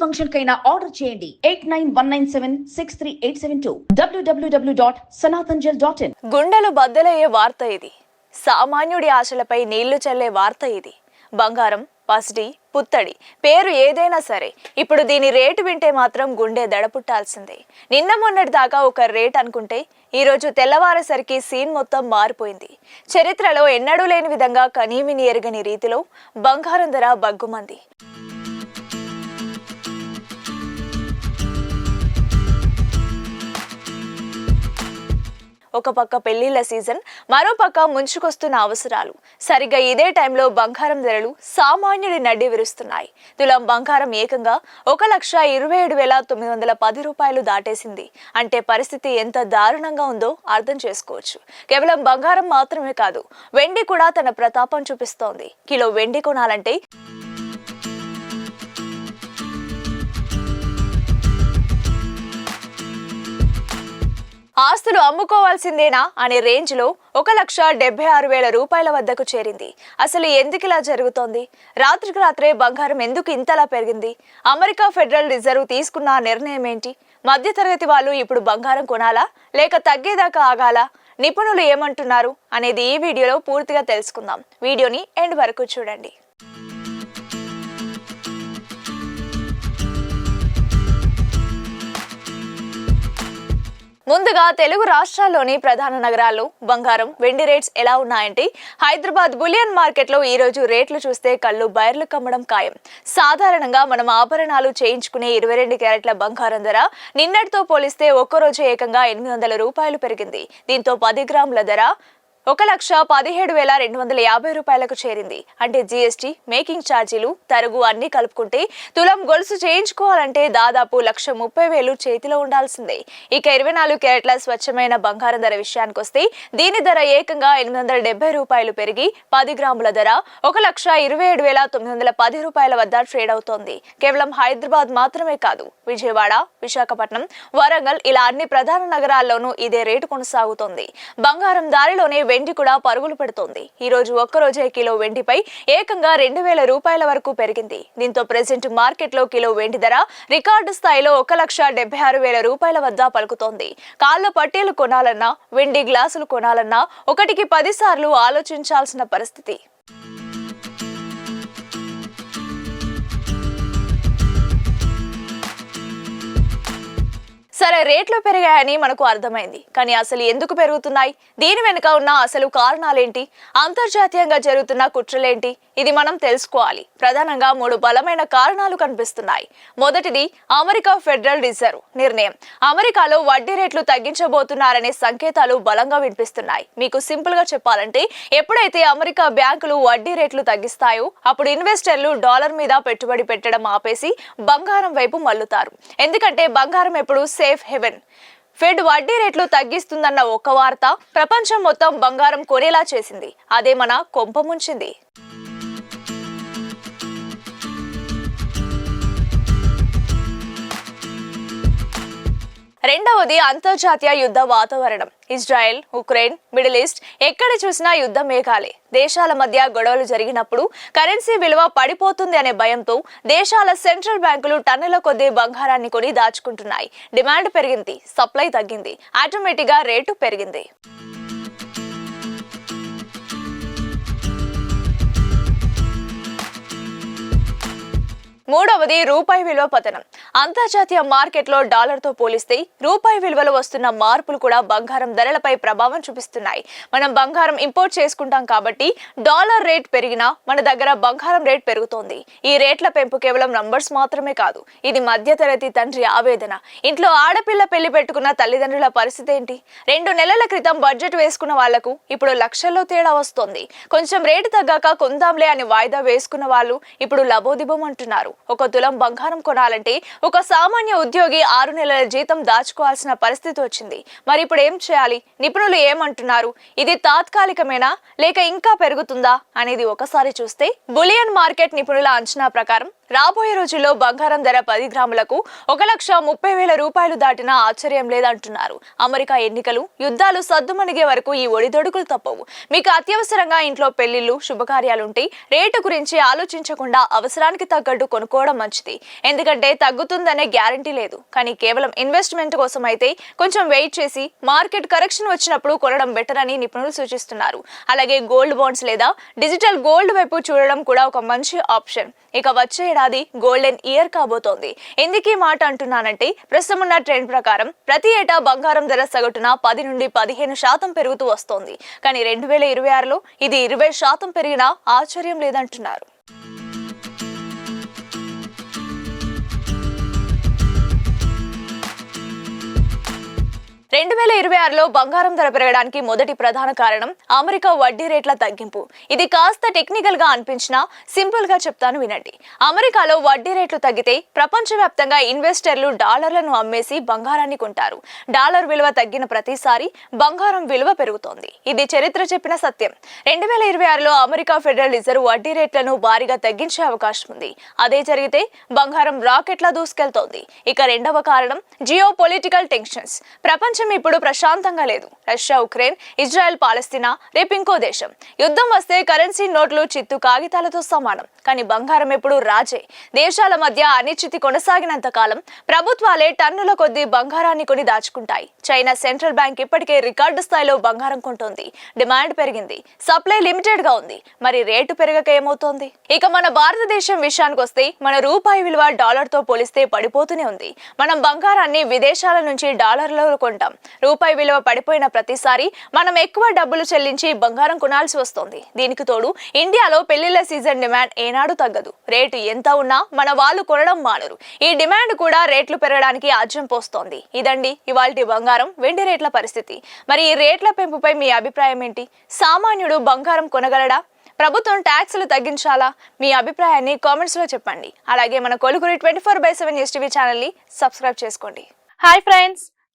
Function కైనా order చేయండి. Eight nine one nine seven six three eight seven two. WWW dot Sanatanjal dot in. గుండెలు బద్దలయ్యే వార్త ఇది. సామాన్యుడి ఆశలపై నీళ్ళు చల్లే వార్త ఇది. బంగారం పసిడి పుత్తడి పేరు ఏదైనా సరే. ఇప్పుడు దీని రేటు వింటే మాత్రం గుండె దడపుట్టాల్సిందే. నిన్న మొన్నటి దాకా ఒక రేట్ అనుకుంటే ఈరోజు తెల్లవారేసరికి సీన్ మొత్తం మారిపోయింది. చరిత్రలో ఎన్నడూ లేని విధంగా కనీవిని ఎరగని రీతిలో బంగారం ధర బగ్గుమంది. ఒక పక్క పెళ్ళిళ్ళ సీజన్ మరో పక్క ముంచుకొస్తున్న అవసరాలు. సరిగ్గా ఇదే టైంలో బంగారం ధరలు సామాన్యుడి నడ్డి విరుస్తున్నాయి. తులం బంగారం ఏకంగా ఒక లక్ష ఇరవై ఏడు వేల తొమ్మిది వందల పది రూపాయలు దాటేసింది. అంటే పరిస్థితి ఎంత దారుణంగా ఉందో అర్థం చేసుకోవచ్చు. కేవలం బంగారం మాత్రమే కాదు వెండి కూడా తన ప్రతాపం చూపిస్తోంది. కిలో వెండి కొనాలంటే ఆస్తులు అమ్ముకోవాల్సిందేనా అనే రేంజ్లో ఒక లక్ష డెబ్బై ఆరు వేల రూపాయల వద్దకు చేరింది. అసలు ఎందుకు ఇలా జరుగుతోంది? రాత్రికి రాత్రే బంగారం ఎందుకు ఇంతలా పెరిగింది? అమెరికా ఫెడరల్ రిజర్వ్ తీసుకున్న నిర్ణయం ఏంటి? మధ్యతరగతి వాళ్ళు ఇప్పుడు బంగారం కొనాలా? లేక తగ్గేదాకా ఆగాలా? నిపుణులు ఏమంటున్నారు? అనేది ఈ వీడియోలో పూర్తిగా తెలుసుకుందాం. వీడియోని ఎండ్ వరకు చూడండి. ముందుగా తెలుగు రాష్ట్రాల్లోని ప్రధాన నగరాల్లో బంగారం వెండి రేట్స్ ఎలా ఉన్నాయంటే? హైదరాబాద్ బులియన్ మార్కెట్లో ఈ రోజు రేట్లు చూస్తే కళ్ళు బయర్లు కమ్మడం ఖాయం. సాధారణంగా మనం ఆభరణాలు చేయించుకునే ఇరవై రెండు క్యారెట్ల బంగారం ధర నిన్నటితో పోలిస్తే ఒక్కరోజు ఏకంగా ఎనిమిది వందల రూపాయలు పెరిగింది. దీంతో పది గ్రాముల ధర ఒక లక్ష పదిహేడు వేల రెండు వందల యాభై రూపాయలకు చేరింది. అంటే జీఎస్టీ మేకింగ్ ఛార్జీలు తరుగు అన్ని కలుపుకుంటే తులం గొలుసు చేయించుకోవాలంటే దాదాపు లక్ష ముప్పై వేలు చేతిలో ఉండాల్సిందే. ఇక ఇరవై నాలుగు క్యారెట్ల స్వచ్ఛమైన బంగారం ధర విషయానికి వస్తే దీని ధర ఏకంగా ఎనిమిది వందల డెబ్బై రూపాయలు పెరిగి పది గ్రాముల ధర ఒక లక్ష ఇరవై ఏడు వేల తొమ్మిది వందల పది రూపాయల వద్ద ట్రేడ్ అవుతోంది. కేవలం హైదరాబాద్ మాత్రమే కాదు విజయవాడ విశాఖపట్నం వరంగల్ ఇలా అన్ని ప్రధాన నగరాల్లోనూ ఇదే రేటు కొనసాగుతోంది. బంగారం దారిలోనే వెండి కూడా పరుగులు పెడుతోంది. ఈ రోజు ఒక్కరోజే కిలో వెండిపై ఏకంగా రెండు వేల రూపాయల వరకు పెరిగింది. దీంతో ప్రెసెంట్ మార్కెట్లో కిలో వెండి ధర రికార్డు స్థాయిలో ఒక లక్ష డెబ్బై ఆరు వేల రూపాయల వద్ద పలుకుతోంది. కాళ్ళ పట్టీలు కొనాలన్నా వెండి గ్లాసులు కొనాలన్నా ఒకటికి పది సార్లు ఆలోచించాల్సిన పరిస్థితి. సరే రేట్లు పెరిగాయని మనకు అర్థమైంది. కానీ అసలు ఎందుకు పెరుగుతున్నాయి? దీని వెనుక ఉన్న అసలు కారణాలేంటి? అంతర్జాతీయంగా జరుగుతున్న కుట్రలేంటి? ఇది మనం తెలుసుకోవాలి. ప్రధానంగా మూడు బలమైన కారణాలు కనిపిస్తున్నాయి. మొదటిది అమెరికా ఫెడరల్ రిజర్వ్ నిర్ణయం. అమెరికాలో వడ్డీ రేట్లు తగ్గించబోతున్నారనే సంకేతాలు బలంగా వినిపిస్తున్నాయి. మీకు సింపుల్గా చెప్పాలంటే ఎప్పుడైతే అమెరికా బ్యాంకులు వడ్డీ రేట్లు తగ్గిస్తాయో అప్పుడు ఇన్వెస్టర్లు డాలర్ మీద పెట్టుబడి పెట్టడం ఆపేసి బంగారం వైపు మల్లుతారు ఎందుకంటే బంగారం ఎప్పుడు సేఫ్ హెవెన్. ఫెడ్ వడ్డీ రేట్లు తగ్గిస్తుందన్న ఒక వార్త ప్రపంచం మొత్తం బంగారం కొనేలా చేసింది. అదే మన కొంప ముంచింది. రెండవది అంతర్జాతీయ యుద్ధ వాతావరణం. ఇజ్రాయెల్ ఉక్రెయిన్ మిడిల్ ఈస్ట్ ఎక్కడ చూసినా యుద్ధ మేఘాలే. దేశాల మధ్య గొడవలు జరిగినప్పుడు కరెన్సీ విలువ పడిపోతుంది అనే భయంతో దేశాల సెంట్రల్ బ్యాంకులు టన్నుల కొద్దీ బంగారాన్ని కొని దాచుకుంటున్నాయి. డిమాండ్ పెరిగింది సప్లై తగ్గింది ఆటోమేటిక్గా రేటు పెరిగింది. మూడవది రూపాయి విలువ పతనం. అంతర్జాతీయ మార్కెట్లో డాలర్తో పోలిస్తే రూపాయి విలువలో వస్తున్న మార్పులు కూడా బంగారం ధరలపై ప్రభావం చూపిస్తున్నాయి. మనం బంగారం ఇంపోర్ట్ చేసుకుంటాం కాబట్టి డాలర్ రేట్ పెరిగినా మన దగ్గర బంగారం రేట్ పెరుగుతోంది. ఈ రేట్ల పెంపు కేవలం నంబర్స్ మాత్రమే కాదు ఇది మధ్యతరగతి తండ్రి ఆవేదన. ఇంట్లో ఆడపిల్ల పెళ్ళి పెట్టుకున్న తల్లిదండ్రుల పరిస్థితి ఏంటి? రెండు నెలల క్రితం బడ్జెట్ వేసుకున్న వాళ్ళకు ఇప్పుడు లక్షల్లో తేడా వస్తోంది. కొంచెం రేటు తగ్గాక కొందాంలే అని వాయిదా వేసుకున్న వాళ్ళు ఇప్పుడు లబోదిబం అంటున్నారు. ఒక తులం బంగారం కొనాలంటే ఒక సామాన్య ఉద్యోగి ఆరు నెలల జీతం దాచుకోవాల్సిన పరిస్థితి వచ్చింది. మరి ఇప్పుడు ఏం చేయాలి? నిపుణులు ఏమంటున్నారు? ఇది తాత్కాలికమేనా? లేక ఇంకా పెరుగుతుందా? అనేది ఒకసారి చూస్తే బులియన్ మార్కెట్ నిపుణుల అంచనా ప్రకారం రాబోయే రోజుల్లో బంగారం ధర పది గ్రాములకు ఒక లక్ష ముప్పై వేల రూపాయలు దాటినా ఆశ్చర్యం లేదంటున్నారు. అమెరికా ఎన్నికలు యుద్ధాలు సద్దుమణిగే వరకు ఈ ఒడిదొడుకులు తప్పవు. మీకు అత్యవసరంగా ఇంట్లో పెళ్ళిళ్ళు శుభకార్యాలుంటే రేటు గురించి ఆలోచించకుండా అవసరానికి తగ్గట్టు కొనుక్కోవడం మంచిది. ఎందుకంటే తగ్గుతుందనే గ్యారంటీ లేదు. కానీ కేవలం ఇన్వెస్ట్మెంట్ కోసం అయితే కొంచెం వెయిట్ చేసి మార్కెట్ కరెక్షన్ వచ్చినప్పుడు కొనడం బెటర్ అని నిపుణులు సూచిస్తున్నారు. అలాగే గోల్డ్ బాండ్స్ లేదా డిజిటల్ గోల్డ్ వైపు చూడడం కూడా ఒక మంచి ఆప్షన్. ఇక వచ్చే ఏడాది గోల్డెన్ ఇయర్ కాబోతోంది. ఎందుకీ మాట అంటున్నానంటే ప్రస్తుతం ఉన్న ట్రెండ్ ప్రకారం ప్రతి ఏటా బంగారం ధర సగటున పది నుండి పదిహేను శాతం పెరుగుతూ వస్తోంది. కానీ రెండు వేల ఇరవై ఆరులో ఇది ఇరవై శాతం పెరిగినా ఆశ్చర్యం లేదంటున్నారు. రెండు వేల ఇరవై ఆరులో బంగారం ధర పెరగడానికి మొదటి ప్రధాన కారణం అమెరికా వడ్డీ రేట్ల తగ్గింపు. ఇది కాస్త టెక్నికల్గా అనిపించినా సింపుల్గా చెప్తాను వినండి. అమెరికాలో వడ్డీ రేట్లు తగ్గితే ప్రపంచవ్యాప్తంగా ఇన్వెస్టర్లు డాలర్లను అమ్మేసి బంగారాన్ని కొంటారు. డాలర్ విలువ తగ్గిన ప్రతిసారి బంగారం విలువ పెరుగుతోంది. ఇది చరిత్ర చెప్పిన సత్యం. రెండు వేల ఇరవై ఆరులో అమెరికా ఫెడరల్ రిజర్వ్ వడ్డీ రేట్లను భారీగా తగ్గించే అవకాశం ఉంది. అదే జరిగితే బంగారం రాకెట్లా దూసుకెళ్తోంది. ఇక రెండవ కారణం జియో పొలిటికల్ టెన్షన్స్. ప్రపంచ ఇప్పుడు ప్రశాంతంగా లేదు. రష్యా ఉక్రెయిన్ ఇజ్రాయెల్ పాలస్తీనా రేపు ఇంకో దేశం. యుద్ధం వస్తే కరెన్సీ నోట్లు చిత్తు కాగితాలతో సమానం. కానీ బంగారం ఎప్పుడు రాజే. దేశాల మధ్య అనిశ్చితి కొనసాగినంత కాలం ప్రభుత్వాలే టన్నుల కొద్దీ బంగారాన్ని కొని దాచుకుంటాయి. చైనా సెంట్రల్ బ్యాంక్ ఇప్పటికే రికార్డు స్థాయిలో బంగారం కొంటోంది. డిమాండ్ పెరిగింది. సప్లై లిమిటెడ్గా ఉంది. మరి రేటు పెరగక ఏమవుతోంది? ఇక మన భారతదేశం విషయానికి వస్తే మన రూపాయి విలువ డాలర్తో పోలిస్తే పడిపోతూనే ఉంది. మనం బంగారాన్ని విదేశాల నుంచి డాలర్లో కొంటాం. రూపాయి విలువ పడిపోయిన ప్రతిసారి మనం ఎక్కువ డబ్బులు చెల్లించి బంగారం కొనాల్సి వస్తోంది. దీనికి తోడు ఇండియాలో పెళ్ళిళ్ళ సీజన్ డిమాండ్ ఏనాడు తగ్గదు. రేటు ఎంత ఉన్నా మన వాళ్ళు కొనడం మానరు. ఈ డిమాండ్ కూడా రేట్లు పెరగడానికి ఆజ్యం పోస్తోంది. ఇదండి ఇవాళ బంగారం వెండి రేట్ల పరిస్థితి. మరి ఈ రేట్ల పెంపుపై మీ అభిప్రాయం ఏంటి? సామాన్యుడు బంగారం కొనగలడా? ప్రభుత్వం ట్యాక్సులు తగ్గించాలా? మీ అభిప్రాయాన్ని కామెంట్స్లో చెప్పండి. అలాగే మన కొలుగురి twenty four by seven STV ఛానల్ని ఛానల్ సబ్స్క్రైబ్ చేసుకోండి. Hi friends!